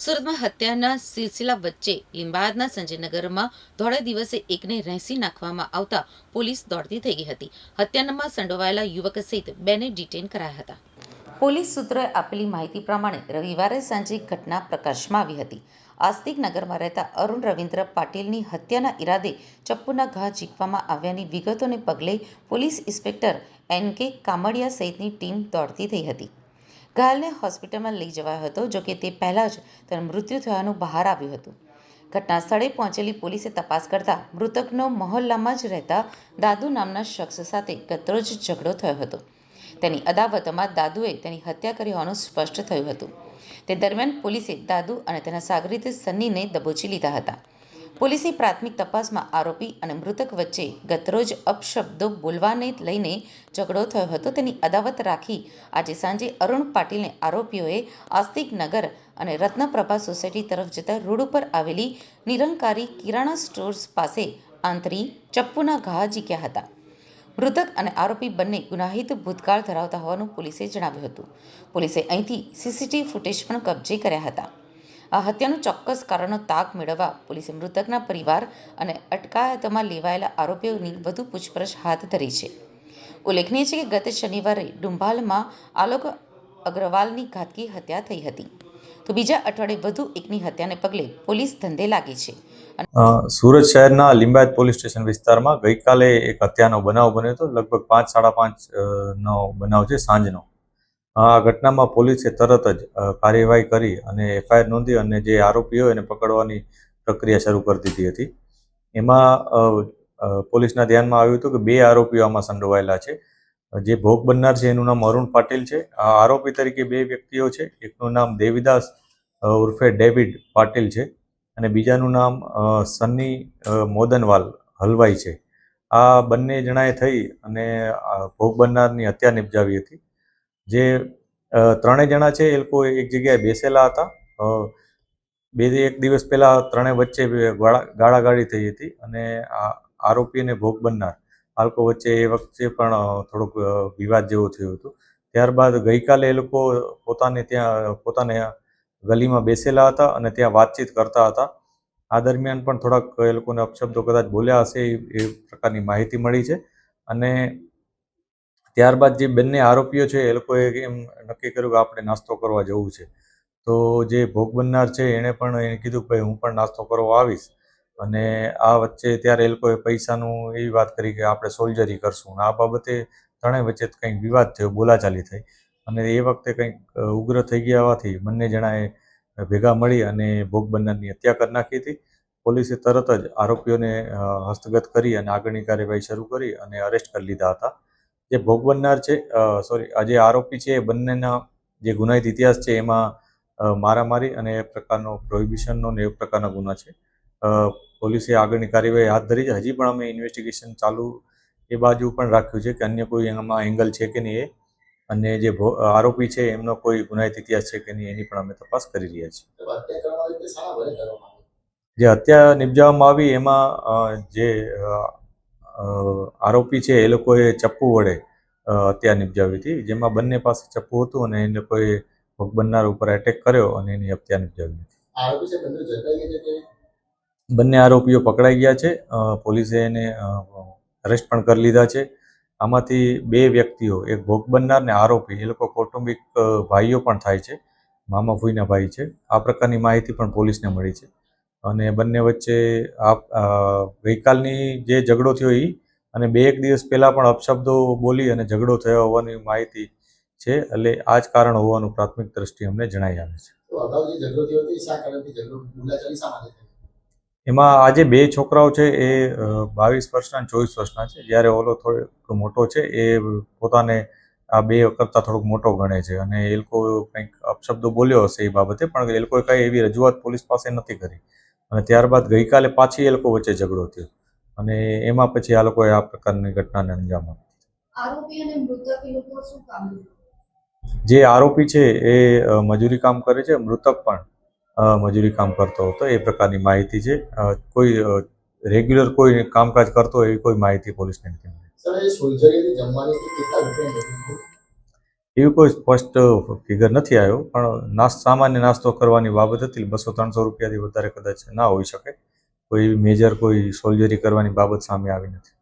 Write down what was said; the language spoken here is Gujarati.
સુરતમાં હત્યાના સિલસિલા વચ્ચે લીંબાદના સંજયનગરમાં ધોળે દિવસે એકને રહેસી નાખવામાં આવતા પોલીસ દોડતી થઈ ગઈ હતી. હત્યાનામાં સંડોવાયેલા યુવક સહિત બેને ડિટેન કરાયા હતા. પોલીસ સૂત્રોએ આપેલી માહિતી પ્રમાણે રવિવારે સાંજે ઘટના પ્રકાશમાં આવી હતી. આસ્તિક નગરમાં રહેતા અરુણ રવિન્દ્ર પાટીલની હત્યાના ઈરાદે ચપ્પુના ઘા ઝીંકવામાં આવ્યાની વિગતોને પગલે પોલીસ ઇન્સ્પેક્ટર એન કે કામડિયા સહિતની ટીમ દોડતી થઈ હતી. ઘાયલને હોસ્પિટલમાં લઈ જવાયો હતો જોકે તે પહેલાં જ તેનું મૃત્યુ થયાનું બહાર આવ્યું હતું. ઘટના સ્થળે પહોંચેલી પોલીસે તપાસ કરતા મૃતકનો મહોલ્લામાં જ રહેતા દાદુ નામના શખ્સ સાથે ગતરોજ ઝઘડો થયો હતો. તેની અદાવતમાં દાદુએ તેની હત્યા કરી હોવાનું સ્પષ્ટ થયું હતું. તે દરમિયાન પોલીસે દાદુ અને તેના સાગરીત સન્નીને દબોચી લીધા હતા. પોલીસની પ્રાથમિક તપાસમાં આરોપી અને મૃતક વચ્ચે ગતરોજ અપશબ્દો બોલવાને લઈને ઝઘડો થયો હતો. તેની અદાવત રાખી આજે સાંજે અરુણ પાટીલને આરોપીઓએ આસ્તિક નગર અને રત્નપ્રભા સોસાયટી તરફ જતા રોડ ઉપર આવેલી નિરંકારી કિરાણા સ્ટોર્સ પાસે આંતરી ચપ્પુના ઘા ઝીક્યા હતા. મૃતક અને આરોપી બંને ગુનાહિત ભૂતકાળ ધરાવતા હોવાનું પોલીસે જણાવ્યું હતું. પોલીસે અહીંથી સીસીટીવી ફૂટેજ પણ કબજે કર્યા હતા. આ હત્યાનું ચોક્કસ કારણો તાક મેળવવા પોલીસે મૃતકના પરિવાર અને અટકાયતમાં લેવાયેલા આરોપીઓની વધુ પૂછપરછ હાથ ધરી છે. ઉલ્લેખનીય છે કે ગત શનિવારે ડુંભાલમાં આલોક અગ્રવાલની ઘાતકી હત્યા થઈ હતી. તો બીજા અઠવાડિયે વધુ એકની હત્યાને પગલે પોલીસ ધંધે લાગી છે. સુરત શહેરના લિંબાયત પોલીસ સ્ટેશન વિસ્તારમાં ગઈકાલે એક હત્યાનો બનાવ બન્યો હતો. લગભગ પાંચ, સાડા પાંચ નો બનાવ છે સાંજનો. આ ઘટનામાં પોલીસે તરત જ કાર્યવાહી કરી અને એફઆઈઆર નોંધી અને જે આરોપીઓ એને પકડવાની પ્રક્રિયા શરૂ કરી દીધી હતી. એમાં પોલીસના ધ્યાનમાં આવ્યું હતું કે બે આરોપીઓ આમાં સંડોવાયેલા છે. જે ભોગ બનનાર છે એનું નામ અરુણ પાટીલ છે. આ આરોપી તરીકે બે વ્યક્તિઓ છે. એકનું નામ દેવીદાસ ઉર્ફે ડેવિડ પાટીલ છે અને બીજાનું નામ સન્ની મોદનવાલ હલવાઈ છે. આ બંને જણાએ થઈ અને ભોગ બનનારની હત્યા નિપજાવી હતી. જે ત્રણેય જણા છે એ લોકો એક જગ્યાએ બેસેલા હતા. બે એક દિવસ પહેલાં ત્રણેય વચ્ચે ગાળા, ગાળાગાળી થઈ હતી અને આ આરોપી અને ભોગ બનનાર આ લોકો વચ્ચે એ વખતે પણ થોડોક વિવાદ જેવો થયો હતો. ત્યારબાદ ગઈકાલે એ લોકો પોતાને ત્યાં, પોતાને ગલીમાં બેસેલા હતા અને ત્યાં વાતચીત કરતા હતા. આ દરમિયાન પણ થોડાક એ લોકોને અપશબ્દો કદાચ બોલ્યા હશે એ પ્રકારની માહિતી મળી છે. અને ત્યારબાદ જે બંને આરોપીઓ છે, એ લોકોએ એમ નક્કી કર્યું કે આપણે નાસ્તો કરવા જવું છે. તો જે ભોગ બનનાર છે, એણે પણ એને કીધું કે, ભાઈ, હું પણ નાસ્તો કરવા આવીશ. અને આ વચ્ચે ત્યારે એ લોકોએ પૈસાનું એવી વાત કરી કે, આપણે સોલ્જરી કરશું. આ બાબતે ત્રણેય વચ્ચે કંઈક વિવાદ થયો, બોલાચાલી થઈ. અને એ વખતે કંઈક ઉગ્ર થઈ ગયા હોવાથી બંને જણાએ ભેગા મળી અને ભોગ બનનારની હત્યા કરી નાખી હતી. પોલીસે તરત જ આરોપીઓને હસ્તગત કરી અને આગળની કાર્યવાહી શરૂ કરી અને અરેસ્ટ કરી લીધા હતા. જે ભોગ બનનાર છે સોરી આ જે આરોપી છે એ બંનેના જે ગુનાહિત ઇતિહાસ છે એમાં મારામારી અને એ પ્રકારનો પ્રોહિબિશનનો ને એ પ્રકારના ગુના છે. પોલીસે આગળની કાર્યવાહી હાથ ધરી છે. હજી પણ અમે ઇન્વેસ્ટિગેશન ચાલુ એ બાજુ પણ રાખ્યું છે કે અન્ય કોઈ એમાં એંગલ છે કે નહીં એ. અને જે આરોપી છે એમનો કોઈ ગુનાહિત ઇતિહાસ છે કે નહીં એની પણ અમે તપાસ કરી રહ્યા છીએ. જે હત્યા નિપજાવવામાં આવી એમાં જે આરોપી છે એ લોકોએ ચપ્પુ વડે હત્યા નિપજાવી હતી. જેમાં બંને પાસે ચપ્પુ હતું અને એ લોકોએ ભોગ બનનાર ઉપર એટેક કર્યો અને એની હત્યા નિપજાવી હતી. બંને આરોપીઓ પકડાઈ ગયા છે. પોલીસે એને અરેસ્ટ પણ કરી લીધા છે. આમાંથી બે વ્યક્તિઓ એક ભોગ બનનાર ને આરોપી. એ લોકો કૌટુંબિક ભાઈઓ પણ થાય છે. મામા ફૂઈના ભાઈ છે. આ પ્રકારની માહિતી પણ પોલીસને મળી છે. અને બંને વચ્ચે આ ગઈકાલની જે ઝઘડો થયો એ અને બે એક દિવસ પહેલાં પણ અપશબ્દો બોલી અને ઝઘડો થયો હોવાની માહિતી છે એટલે આ જ કારણ હોવાનું પ્રાથમિક દ્રષ્ટિએ અમને જણાઈ આવે છે. એમાં આજે બે છોકરાઓ છે એ બાવીસ વર્ષના ચોવીસ વર્ષના છે. જ્યારે ઓલો થોડોક મોટો છે એ પોતાને આ બે કરતાં થોડોક મોટો ગણે છે. અને એ લોકો કંઈક અપશબ્દો બોલ્યો હશે એ બાબતે પણ એ લોકોએ કંઈ એવી રજૂઆત પોલીસ પાસે નથી કરી. અને ત્યારબાદ ગઈકાલે પાછી એ લોકો વચ્ચે ઝઘડો થયો. અને એમાં પછી આ લોકોએ આ પ્રકારની ઘટનાને અંજામ આપ્યો આરોપી અને મૃતક એ લોકો શું કામ જે આરોપી છે એ મજૂરી કામ કરે છે. મૃતક પણ મજૂરી કામ કરતો હતો. એ પ્રકારની માહિતી છે. કોઈ રેગ્યુલર કોઈ કામકાજ કરતો હોય એવી કોઈ માહિતી પોલીસને નથી મળી. એવી કોઈ સ્પષ્ટ ફિગર નથી આવ્યો, પણ નાસ્ત સામાન્ય નાસ્તો કરવાની બાબત હતી, બસો ત્રણસો રૂપિયાથી વધારે કદાચ ના હોઈ શકે. કોઈ મેજર કોઈ સોલ્જરી કરવાની બાબત સામે આવી નથી.